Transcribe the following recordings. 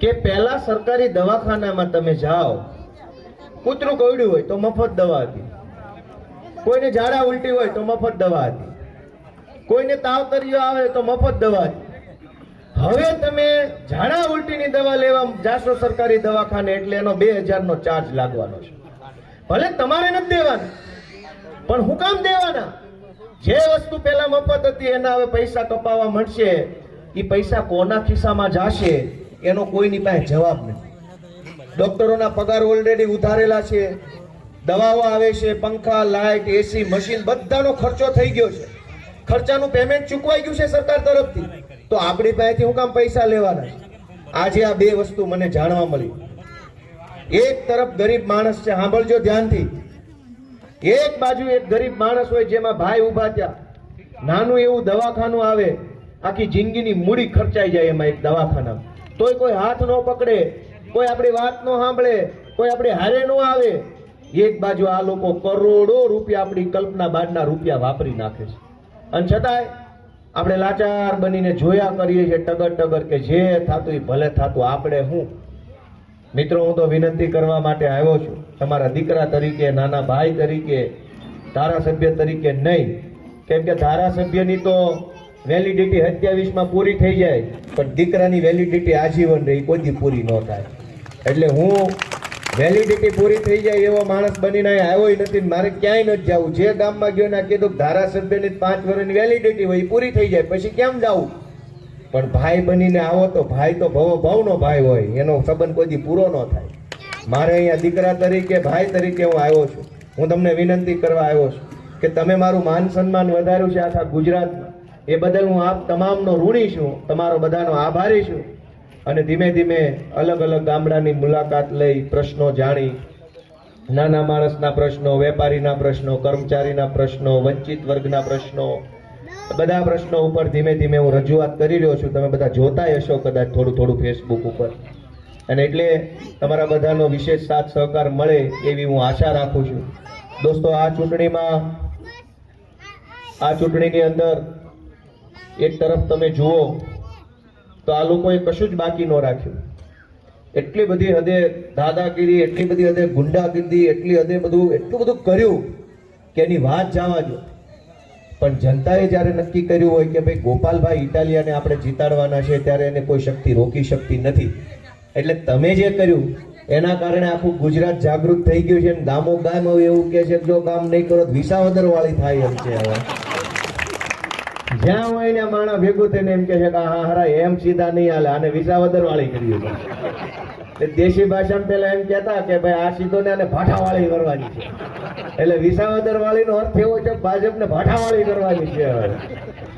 કે પહેલા સરકારી દવાખાનામાં તમે જાઓ, કૂતરું કવડ્યું હોય તો મફત દવા હતી કોઈને ઝાડા ઉલટી હોય તો મફત દવા હતી કોઈને તાવ તર્યો આવે તો મફત દવા હતી હવે તમે ઝાડા ઉલટીની દવા લેવા જાશો સરકારી દવાખાને એટલે એનો બે હજારનો ચાર્જ લાગવાનો છે. ભલે તમારે નથી દેવાના, પણ હું કામ દેવાના? જે વસ્તુ પહેલા મફત હતી એના હવે પૈસા કપાવા મળશે. એ પૈસા કોના ખિસ્સામાં જાશે? એનો કોઈની પાસે જવાબ નથી. ડોક્ટરોના પગાર ઓલરેડી ઉધારેલા છે, દવાઓ આવે છે, પંખા, લાઇટ એસી મશીન બધાનો ખર્ચો થઈ ગયો છે. ખર્ચાનું પેમેન્ટ ચૂકવાઈ ગયું છે સરકાર તરફથી. તો આપણી પાસેથી હું કામ પૈસા લેવાના આજે આ બે વસ્તુ મને જાણવા મળી. એક તરફ ગરીબ માણસ છે, સાંભળજો ધ્યાનથી. એક બાજુ એક ગરીબ માણસ હોય જેમાં ભાઈ ઊભા ત્યાં નાનું એવું દવાખાનું આવે, આખી જિંદગીની મૂડી ખર્ચાઈ જાય એમાં એક દવાખાનામાં. તોય કોઈ હાથ ન પકડે, કોઈ આપણી વાત ન સાંભળે, કોઈ આપણી હારે ન આવે. એક બાજુ આ લોકો કરોડો રૂપિયા આપણી કલ્પના બાદના રૂપિયા વાપરી નાખે છે. અને છતાંય આપણે લાચાર બનીને જોયા કરીએ છીએ ટગર ટગર કે જે થતું એ ભલે થતું, આપણે હું? મિત્રો, હું તો વિનંતી કરવા માટે આવ્યો છું. તમારા દીકરા તરીકે, નાના ભાઈ તરીકે, ધારાસભ્ય તરીકે નહીં. કેમ કે ધારાસભ્યની તો વેલિડિટી સત્યાવીસમાં પૂરી થઈ જાય, પણ દીકરાની વેલિડિટી આજીવન રહી કોઈ પૂરી ન થાય. એટલે હું વેલિડિટી પૂરી થઈ જાય એવો માણસ બનીને આવ્યો નથી મારે ક્યાંય નથી જવું. જે ગામમાં ગયો ના કીધું ધારાસભ્યની પાંચ વર્ષની વેલિડિટી હોય પૂરી થઈ જાય, પછી કેમ જવું પણ ભાઈ બનીને આવો તો ભાઈ તો ભવો, ભવનો ભાઈ હોય, એનો સંબંધ કોઈ પૂરો ન થાય. મારે અહીંયા દીકરા તરીકે, ભાઈ તરીકે હું આવ્યો છું. હું તમને વિનંતી કરવા આવ્યો છું કે તમે મારું માન સન્માન વધાર્યું છે આખા ગુજરાતમાં. એ બદલ હું આપ તમામનો ઋણી છું, તમારો બધાનો આભારી છું. અને ધીમે ધીમે અલગ અલગ ગામડાની મુલાકાત લઈ પ્રશ્નો જાણી. નાના માણસના પ્રશ્નો, વેપારીના પ્રશ્નો, કર્મચારીના પ્રશ્નો, વંચિત વર્ગના પ્રશ્નો, બધા પ્રશ્નો ઉપર ધીમે ધીમે હું રજૂઆત કરી રહ્યો છું. તમે બધા જોતા હશો કદાચ થોડું થોડું ફેસબુક ઉપર. અને એટલે તમારા બધાનો વિશેષ સાથ સહકાર મળે એવી હું આશા રાખું છું. દોસ્તો, આ ચૂંટણીમાં, આ ચૂંટણીની અંદર એક તરફ તમે જુઓ, તો આ લોકોએ કશું જ બાકી ન રાખ્યું. એટલી બધી હદે દાદાગીરી, એટલી બધી હદે ગુંડાગીરી, એટલી હદે બધું, એટલું બધું કર્યું કે એની વાત જવા દો. પણ જનતાએ જ્યારે નક્કી કર્યું હોય કે ભાઈ ગોપાલભાઈ ઇટાલિયાને આપણે જીતાડવાના છે, ત્યારે એને કોઈ શક્તિ રોકી શકતી નથી. એટલે તમે જે કર્યું, એના કારણે આખું ગુજરાત જાગૃત થઈ ગયું છે. ગામો ગામ એવું કે છે જો કામ નહીં કરો વિસાવદર વાળી થાય એમ છે હવે. જ્યાં હોય ને માણા ભેગું થઈને એમ કે છે કે હા હરા એમ સીધા નહીં હાલે, આને વિસાવદર વાળી કર્યું છે દેશી ભાષામાં પેલા એમ કહેતા કે ભાઈ આ સીધો ને આને ભાઠાવાળી કરવાની છે. એટલે વિસાવદર વાળીનો અર્થ એવો છે કે ભાઠા ભાઠાવાળી કરવાની છે હવે.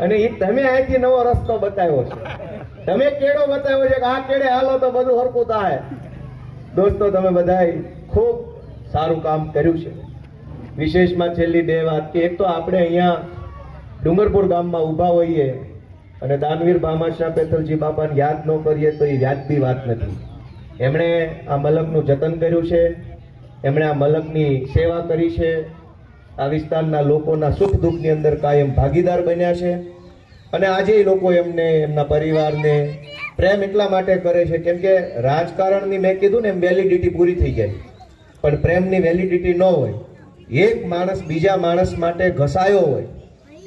અને એ તમે અહીંથી નવો રસ્તો બતાવ્યો છે. તમે કેળો બતાવ્યો છે કે આ કેળે હાલો તો બધું હરકું થાય. દોસ્તો, તમે બધા ખૂબ સારું કામ કર્યું છે. વિશેષમાં છેલ્લી બે વાત કે એક તો આપણે અહીંયા ડુંગરપુર ગામમાં ઊભા હોઈએ અને દાનવીર ભામાશા પેથલજી બાપાને યાદ ન કરીએ તો એ વ્યાજબી વાત નથી. એમણે આ મલકનું જતન કર્યું છે, એમણે આ મલકની સેવા કરી છે, આ વિસ્તારના લોકોના સુખ દુઃખની અંદર કાયમ ભાગીદાર બન્યા છે અને આજે લોકો એમને, એમના પરિવારને પ્રેમ એટલા માટે કરે છે કેમ કે રાજકારણની મેં કીધું ને એમ વેલિડિટી પૂરી થઈ જાય. પણ પ્રેમની વેલિડિટી ન હોય. એક માણસ બીજા માણસ માટે ઘસાયો હોય.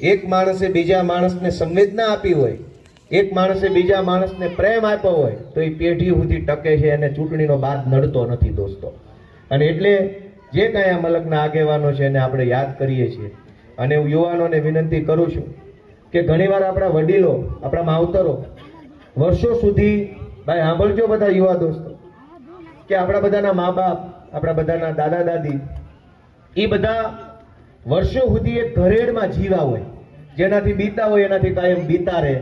એક માણસે બીજા માણસને સંવેદના આપી હોય, એક માણસે બીજા માણસને પ્રેમ આપ્યો હોય, તો એ પેઢી સુધી ટકે છે અને ચૂંટણીનો બાદ નડતો નથી દોસ્તો. અને એટલે જે કાંઈ આ મલકના આગેવાનો છે એને આપણે યાદ કરીએ છીએ. અને હું યુવાનોને વિનંતી કરું છું કે ઘણીવાર આપણા વડીલો, આપણા માવતરો વર્ષો સુધી, ભાઈ સાંભળજો બધા યુવા દોસ્તો, કે આપણા બધાના મા બાપ, આપણા બધાના દાદા દાદી, એ બધા વર્ષો સુધી એક ઘરેડમાં જીવા હોય. જેનાથી બીતા હોય એનાથી કાયમ બીતા રહે.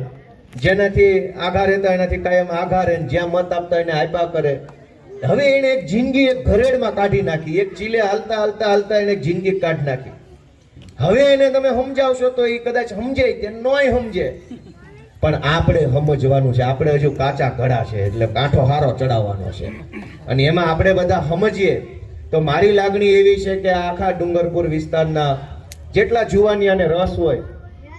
જેનાથી આઘા રહેતા એનાથી કાયમ આઘા રહે જ્યાં મત આપતા એને આપ્યા કરે. હવે એને એક જિંદગી એક ઘરેડમાં કાઢી નાખી. એક ચીલે હાલતા હાલતા હાલતા એને જિંદગી કાઢી નાખી. હવે એને તમે સમજાવશો તો એ કદાચ સમજે કે નોય સમજે. પણ આપણે સમજવાનું છે. આપણે હજુ કાચા ઘડા છે એટલે કાંઠો હારો ચડાવવાનો છે. અને એમાં આપણે બધા સમજીએ તો મારી લાગણી એવી છે કે આખા ડુંગરપુર વિસ્તારના જેટલા જુવાની રસ હોય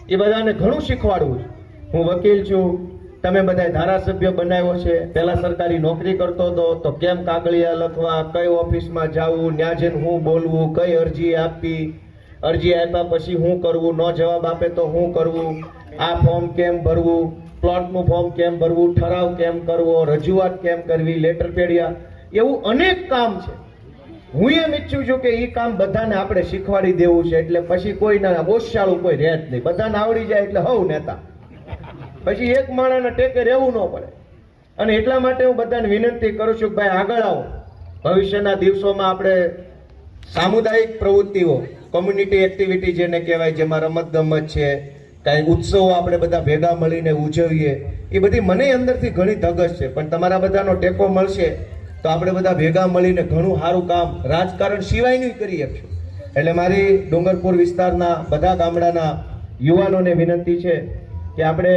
એ બધાને ઘણું શીખવાડવું છે. હું વકીલ છું, તમે બધા ધારાસભ્ય બનાવ્યો છે. પહેલા સરકારી નોકરી કરતો હતો, તો કેમ કાગળિયા લખવા, કઈ ઓફિસમાં જવું, ન્યા જઈને હું બોલવું, કઈ અરજી આપવી અરજી આપ્યા પછી શું કરવું? ન જવાબ આપે તો હું કરવું? આ ફોર્મ કેમ ભરવું? પ્લોટનું ફોર્મ કેમ ભરવું? ઠરાવ કેમ કરવો? રજૂઆત કેમ કરવી? લેટર પેડિયા એવું અનેક કામ છે. હું એમ ઈચ્છું છું કે એ કામ બધાને આપણે શીખવાડી દેવું છે, એટલે પછી કોઈના ઓછાળું કોઈ રહે જ નહીં. બધાને આવડી જાય એટલે હવ નેતા. પછી એક માણાને ટેકે રહેવું ન પડે. અને એટલા માટે હું બધાને વિનંતી કરું છું કે ભાઈ આગળ આવો. ભવિષ્યના દિવસોમાં આપણે સામુદાયિક પ્રવૃત્તિઓ કોમ્યુનિટી એક્ટિવિટી જેને કહેવાય, જેમાં રમત ગમત છે, કાંઈ ઉત્સવો આપણે બધા ભેગા મળીને ઉજવીએ, એ બધી મને અંદરથી ઘણી ધગશ છે. પણ તમારા બધાનો ટેકો મળશે તો આપણે બધા ભેગા મળીને ઘણું સારું કામ રાજકારણ સિવાયનું કરી શકશું. એટલે મારી ડુંગરપુર વિસ્તારના બધા ગામડાના યુવાનોને વિનંતી છે કે આપણે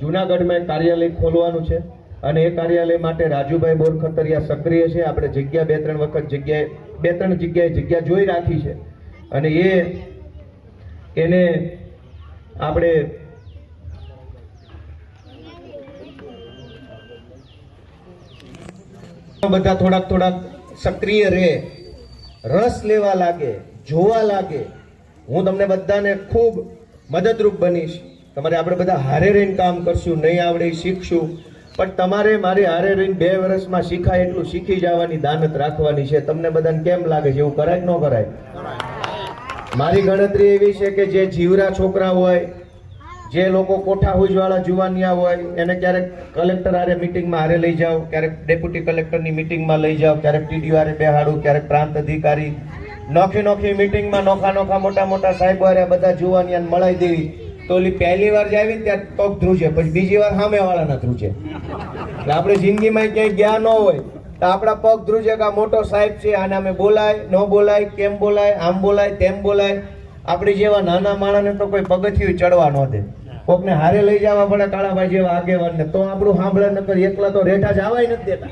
જુનાગઢમાં કાર્યાલય ખોલવાનું છે અને એ કાર્યાલય માટે રાજુભાઈ બોરખતરિયા સક્રિય છે. આપણે જગ્યા બે ત્રણ વખત જગ્યાએ, બે ત્રણ જગ્યાએ જગ્યા જોઈ રાખી છે. અને એ, એને આપણે બધા થોડાક થોડાક સક્રિય રહે રસ લેવા લાગે, જોવા લાગે. હું તમને બધાને ખૂબ મદદરૂપ બનીશ. તમારે આપણે બધા હારે રહીને કામ કરશું, નહીં આવડે શીખશું. પણ તમારે મારી હારે રહીને બે વર્ષમાં શીખાય એટલું શીખી જવાની દાનત રાખવાની છે. તમને બધાને કેમ લાગે છે? એવું કરાય ન કરાય? મારી ગણતરી એવી છે કે જે જીવરા છોકરા હોય જે લોકો કોઠા હુજવાળા જુવાનિયા હોય, એને ક્યારેક કલેક્ટર આરે મિટિંગમાં હારે લઈ જાઓ, ક્યારેક ડેપ્યુટી કલેક્ટરની મિટિંગમાં લઈ જાઓ, ક્યારેક ટીડીઓ આરે બેહાડું, ક્યારેક પ્રાંત અધિકારી. નોખી નોખી મિટિંગમાં નોખા નોખા મોટા મોટા સાહેબો હારે બધા જુવાનિયાને મળાઈ દેવી. તો ઓલી પહેલી વાર જ આવી ત્યાં પગ ધ્રુજે, પછી બીજી વાર સામે વાળાના ધ્રુજે. એટલે આપણે જિંદગીમાં ક્યાંય ગયા ન હોય, તો આપણા પગ ધ્રુજે કે મોટો સાહેબ છે, આને અમે બોલાય, ન બોલાય, કેમ બોલાય, આમ બોલાય, તેમ બોલાય. આપણી જેવા નાના માણસને તો કોઈ પગથિયું ચડવા ન દે. કોકને હારે લઈ જવા પડે કાળાભાઈ જેવા આગેવાનને તો આપણું સાંભળે નકર એકલા તો રેઠા જ આવાય નથી દેતા.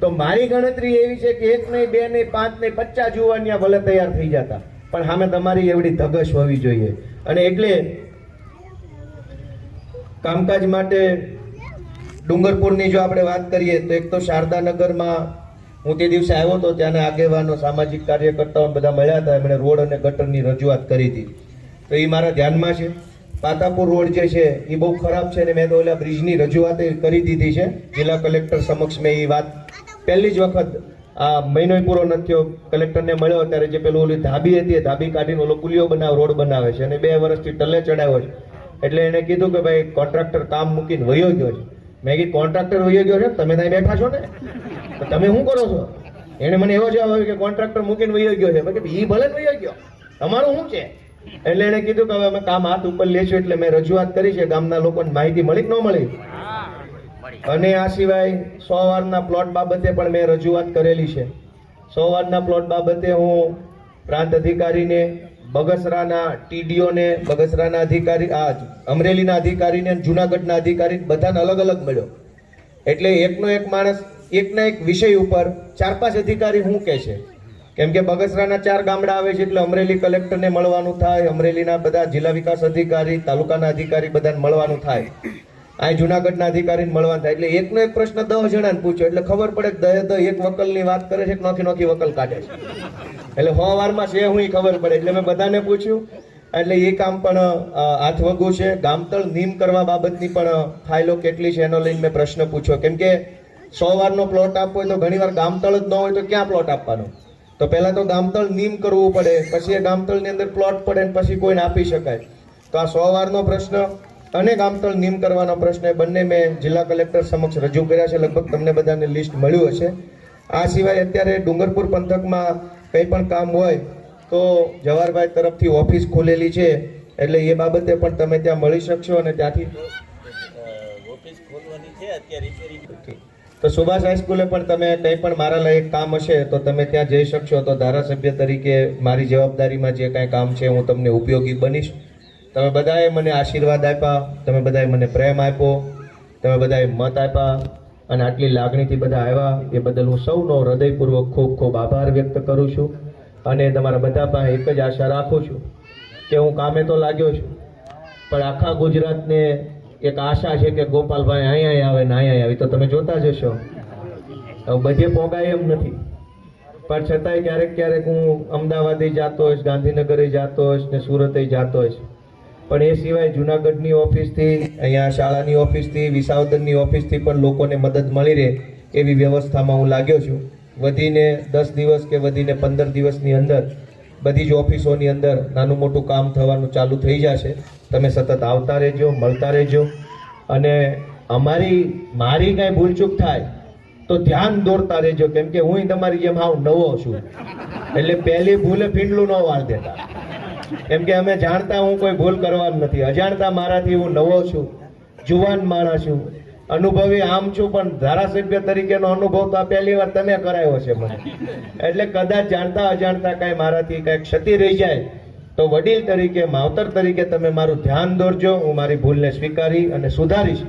તો મારી ગણતરી એવી છે કે એક નહીં બે નહીં પાંચ નહીં પચાસ જુવાનિયા ભલે તૈયાર થઈ જતા. પણ સામે તમારી એવડી ધગશ હોવી જોઈએ. અને એટલે કામકાજ માટે ડુંગરપુરની જો આપણે વાત કરીએ તો એક તો શારદાનગરમાં હું તે દિવસે આવ્યો હતો, ત્યાંના આગેવાનો, સામાજિક કાર્યકર્તાઓ બધા મળ્યા હતા. એમણે રોડ અને ગટરની રજૂઆત કરી હતી. તો એ મારા ધ્યાનમાં છે. પાતાપુર રોડ જે છે એ બહુ ખરાબ છે અને મેં તો ઓલા બ્રિજની રજૂઆત કરી દીધી છે. જિલ્લા કલેક્ટર સમક્ષ મેં એ વાત પહેલી જ વખત આ મહિનો પૂરો નથી થયો. કલેક્ટરને મળ્યો ત્યારે જે પેલું ઓલી ધાબી હતી ધાબી કાઢીને ઓલો પુલિયો બનાવ રોડ બનાવે છે અને બે વર્ષથી ટલે ચડાવ્યો છે. એટલે એને કીધું કે ભાઈ કોન્ટ્રાક્ટર કામ મૂકીને વયો ગયો છે. મેં કીધું કોન્ટ્રાક્ટર વયો ગયો છે? તમે ત્યાં બેઠા છો ને? તમે શું કરો છો? એને મને એવો જવાબ આવ્યો કે કોન્ટ્રાક્ટર મૂકીને વહી ગયો છે. મેં ઈ ભલે વહી ગયો. તમારું શું છે? એટલે એને કીધું કે, હવે અમે કામ હાથ ઉપર લેશું એટલે મેં રજૂઆત કરી છે. ગામના લોકોને માહિતી મળી કે ન મળી? અને આ સિવાય સો વારના પ્લોટ બાબતે પણ મેં રજૂઆત કરેલી છે. સો વારના પ્લોટ બાબતે હું પ્રાંત અધિકારીને, બગસરાના ટીડીઓને બગસરાના અધિકારી, આ અમરેલીના અધિકારીને, જુનાગઢના અધિકારી બધાને અલગ અલગ મળ્યો. એટલે એકનો એક માણસ એકના એક વિષય ઉપર ચાર પાંચ અધિકારી શું કહે છે? કેમ કે બગસરાના ચાર ગામડા આવે છે એટલે અમરેલી કલેક્ટરને મળવાનું થાય, અમરેલીના બધા જિલ્લા વિકાસ અધિકારી, તાલુકાના અધિકારી બધાને મળવાનું થાય. અહીં જુનાગઢના અધિકારીને મળવાનું થાય. એટલે એકનો એક પ્રશ્ન દસ જણાને પૂછ્યો. એટલે ખબર પડે કે દહે દહ એક વકલની વાત કરે છે નોખી નોખી વકલ કાઢે છે. એટલે હો વારમાં છે હું ખબર પડે. એટલે મેં બધાને પૂછ્યું. એટલે એ કામ પણ હાથવગું છે. ગામતળ નીમ કરવા બાબતની પણ ફાઇલો કેટલી છે એનો લઈને મેં પ્રશ્ન પૂછ્યો. કેમ કે સો વારનો પ્લોટ આપવો હોય તો ઘણીવાર ગામતળ જ ન હોય તો ક્યાં પ્લોટ આપવાનો? તો પહેલાં તો ગામતળ નીમ કરવું પડે પછી એ ગામતળની અંદર પ્લોટ પડે ને પછી કોઈને આપી શકાય. તો આ સો વારનો પ્રશ્ન અને ગામતળ નીમ કરવાનો પ્રશ્ન એ બંને મેં જિલ્લા કલેક્ટર સમક્ષ રજૂ કર્યા છે. લગભગ તમને બધાને લિસ્ટ મળ્યું હશે. આ સિવાય અત્યારે ડુંગરપુર પંથકમાં કંઈ પણ કામ હોય તો જવાહરભાઈ તરફથી ઓફિસ ખોલેલી છે. એટલે એ બાબતે પણ તમે ત્યાં મળી શકશો અને ત્યાંથી ઓફિસ ખોલવાની છે અત્યારે તો સુભાષ હાઈસ્કૂલે પણ તમે કંઈ પણ મારા લાયક કામ હશે તો તમે ત્યાં જઈ શકશો. તો ધારાસભ્ય તરીકે મારી જવાબદારીમાં જે કાંઈ કામ છે હું તમને ઉપયોગી બનીશ. તમે બધાએ મને આશીર્વાદ આપ્યા, તમે બધાએ મને પ્રેમ આપ્યો, તમે બધાએ મત આપ્યા અને આટલી લાગણીથી બધા આવ્યા. એ બદલ હું સૌનો હૃદયપૂર્વક ખૂબ ખૂબ આભાર વ્યક્ત કરું છું અને તમારા બધા પાસે એક જ આશા રાખું છું કે હું કામે તો લાગ્યો છું, પણ આખા ગુજરાતને એક આશા છે કે ગોપાલભાઈ અહીંયા આવે ને અહીંયા આવે, તો તમે જોતા જશો બધે પોગાય એમ નથી. પણ છતાંય ક્યારેક ક્યારેક હું અમદાવાદે જતો હોઈશ, ગાંધીનગરે જતો હોઈશ ને સુરતે જતો હોઈશ. પણ એ સિવાય જુનાગઢની ઓફિસથી, અહીંયા શાળાની ઓફિસથી વિસાવદરની ઓફિસથી પણ લોકોને મદદ મળી રહે એવી વ્યવસ્થામાં હું લાગ્યો છું. વધીને દસ દિવસ કે વધીને પંદર દિવસની અંદર બધી જ ઓફિસોની અંદર નાનું મોટું કામ થવાનું ચાલુ થઈ જશે. તમે સતત આવતા રહેજો, મળતા રહેજો. અને અમારી, મારી કાંઈ ભૂલચૂક થાય, તો ધ્યાન દોરતા રહેજો. કેમ કે હું તમારી જેમ હાવ નવો છું. એટલે પહેલી ભૂલે ફીંડલું ન વાળ દેતા. કેમ કે અમે જાણતા હું કોઈ ભૂલ કરવાનું નથી. અજાણતા મારાથી હું નવો છું, જુવાન માણસ છું. અનુભવી આમ છું, પણ ધારાસભ્ય તરીકેનો અનુભવ તો આ પહેલી વાર તમે કરાયો છે મને. એટલે કદાચ જાણતા અજાણતા કાંઈ મારાથી કાંઈ ક્ષતિ રહી જાય તો વડીલ તરીકે, માવતર તરીકે તમે મારું ધ્યાન દોરજો, હું મારી ભૂલને સ્વીકારી અને સુધારીશ.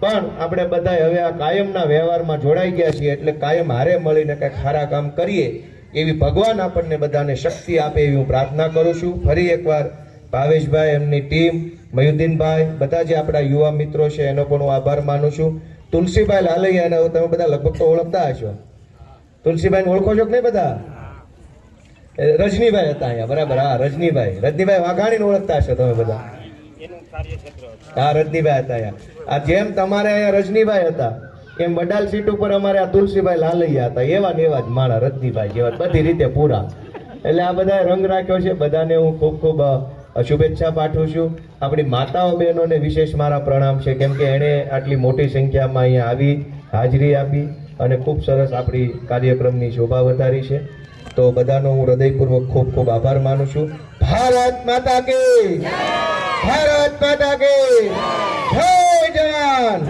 પણ આપણે બધા હવે આ કાયમના વ્યવહારમાં જોડાઈ ગયા છીએ, એટલે કાયમ હારે મળીને કંઈક સારા કામ કરીએ એવી ભગવાન આપણને બધાને શક્તિ આપે એવી હું પ્રાર્થના કરું છું. ફરી એકવાર ભાવેશભાઈ, એમની ટીમ, મયુદ્દીનભાઈ, બધા જે આપણા યુવા મિત્રો છે, એનો પણ હું આભાર માનું છું. તુલસીભાઈ લાલૈયાને તમે બધા લગભગ તો ઓળખતા હશો. તુલસીભાઈને ઓળખો છો કે નહીં બધા? રજનીભાઈ હતા અહીંયા, બરાબર, હા, રજનીભાઈ. રજનીભાઈ વાઘાણીને ઓળખતા હશો તમે બધા. હા, રજનીભાઈ હતા અહીંયા. આ જેમ તમારે અહીંયા રજનીભાઈ હતા, એમ વડાલ સીટ ઉપર અમારે આ તુલસીભાઈ લાલૈયા હતા. એવા ને એવા જ માણા રજનીભાઈ જેવા, બધી રીતે પૂરા. એટલે આ બધા રંગ રાખ્યો છે. બધાને હું ખૂબ ખૂબ શુભેચ્છા પાઠવું છું. આપણી માતાઓ બહેનોને વિશેષ મારા પ્રણામ છે. કેમ કે એણે આટલી મોટી સંખ્યામાં અહીંયા આવી, હાજરી આપી અને ખૂબ સરસ આપણી કાર્યક્રમની શોભા વધારી છે. તો બધાનો હું હૃદયપૂર્વક ખૂબ ખૂબ આભાર માનું છું. ભારત માતા કે ભારત માતા કે જય જવાન!